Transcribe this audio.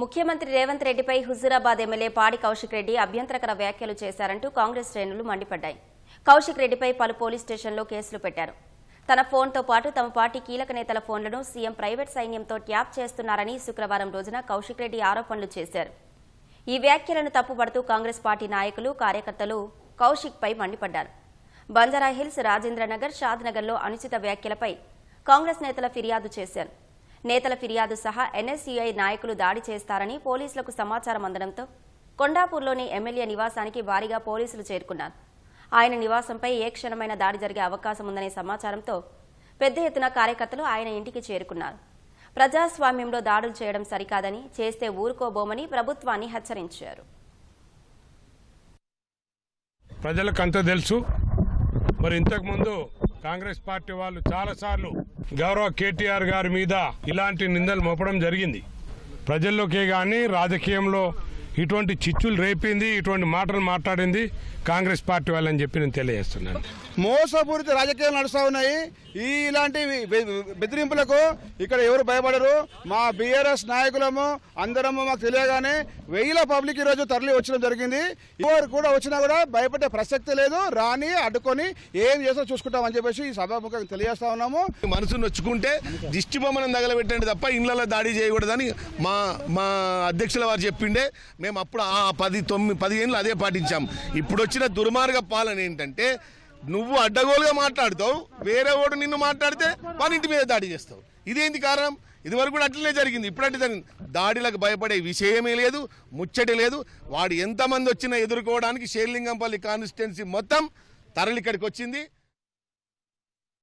ముఖ్యమంత్రి రేవంత్ రెడ్డిపై హుజూరాబాద్ ఎమ్మెల్యే పాడి కౌశిక్ రెడ్డి అభ్యంతరకర వ్యాఖ్యలు చేశారంటూ కాంగ్రెస్ శ్రేణులు మండిపడ్డాయి. కౌశిక్ రెడ్డిపై పలు పోలీస్ స్టేషన్లో కేసులు పెట్టారు. తన ఫోన్తో పాటు తమ పార్టీ కీలక నేతల ఫోన్లను సీఎం ప్రైవేట్ సైన్యంతో ట్యాప్ చేస్తున్నారని శుక్రవారం రోజున కౌశిక్ రెడ్డి ఆరోపణలు చేశారు. ఈ వ్యాఖ్యలను తప్పుపడుతూ కాంగ్రెస్ పార్టీ నాయకులు కార్యకర్తలు కౌశిక్పై మండిపడ్డారు. బంజారాహిల్స్ రాజేంద్రనగర్ షాద్నగర్లో అనుచిత వ్యాఖ్యలపై కాంగ్రెస్ నేతల ఫిర్యాదు చేశారు. నేతల ఫిర్యాదు సహా ఎన్ఎస్యుఐ నాయకులు దాడి చేస్తారని పోలీసులకు సమాచారం అందడంతో కొండాపూర్లోని ఎమ్మెల్యే నివాసానికి భారీగా పోలీసులు చేరుకున్నారు. ఆయన నివాసంపై ఏ క్షణమైన దాడి జరిగే అవకాశం ఉందనే సమాచారంతో పెద్ద ఎత్తున కార్యకర్తలు ఆయన ఇంటికి చేరుకున్నారు. ప్రజాస్వామ్యంలో దాడులు చేయడం సరికాదని చేస్తే ఊరుకోబోమని ప్రభుత్వాన్ని హెచ్చరించారు. ప్రజలకంతా తెలుసు. మరి ఇంతకుముందు కాంగ్రెస్ పార్టీ వాళ్ళు చాలాసార్లు గౌరవ కేటీఆర్ గారి మీద ఇలాంటి నిందలు మోపడం జరిగింది. ప్రజల్లోకే కానీ రాజకీయంలో ఇటువంటి చిచ్చులు రేపింది ఇటువంటి మాటలు మాట్లాడింది కాంగ్రెస్ పార్టీ వాళ్ళని చెప్పి నేను తెలియజేస్తున్నాను. మోసపూరిత రాజకీయాలు నడుస్తూ ఉన్నాయి. ఈ ఇలాంటి బెదిరింపులకు ఇక్కడ ఎవరు భయపడరు. మా బీఆర్ఎస్ నాయకులము అందరము మాకు తెలియగానే వెయ్యిల పబ్లిక్ ఈరోజు తరలి వచ్చడం జరిగింది. ఎవరు కూడా వచ్చినా కూడా భయపడే ప్రసక్తి లేదు. రాని అడ్డుకొని ఏం చేస్తో చూసుకుంటామని చెప్పేసి ఈ సభాముఖంగా తెలియజేస్తా ఉన్నాము. మనసు నొచ్చుకుంటే దిష్టి బొమ్మను తగలబెట్టండి తప్ప ఇళ్ళలో దాడి చేయకూడదని మా మా అధ్యక్షుల వారు చెప్పిండే. మేము అప్పుడు ఆ పది తొమ్మిది పదిహేనులు అదే పాటించాం. ఇప్పుడు వచ్చిన దుర్మార్గ పాలన ఏంటంటే నువ్వు అడ్డగోలుగా మాట్లాడుతావు వేరే వాడు నిన్ను మాట్లాడితే వాళ్ళ ఇంటి మీద దాడి చేస్తావు. ఇదేంటి కారణం? ఇదివరకు కూడా అట్లనే జరిగింది ఇప్పుడంటే జరిగింది. దాడిలకు భయపడే విషయమే లేదు ముచ్చటి లేదు. వాడు ఎంతమంది వచ్చినా ఎదుర్కోవడానికి షేర్లింగంపల్లి కాన్స్టిట్యున్సీ మొత్తం తరలి ఇక్కడికి వచ్చింది.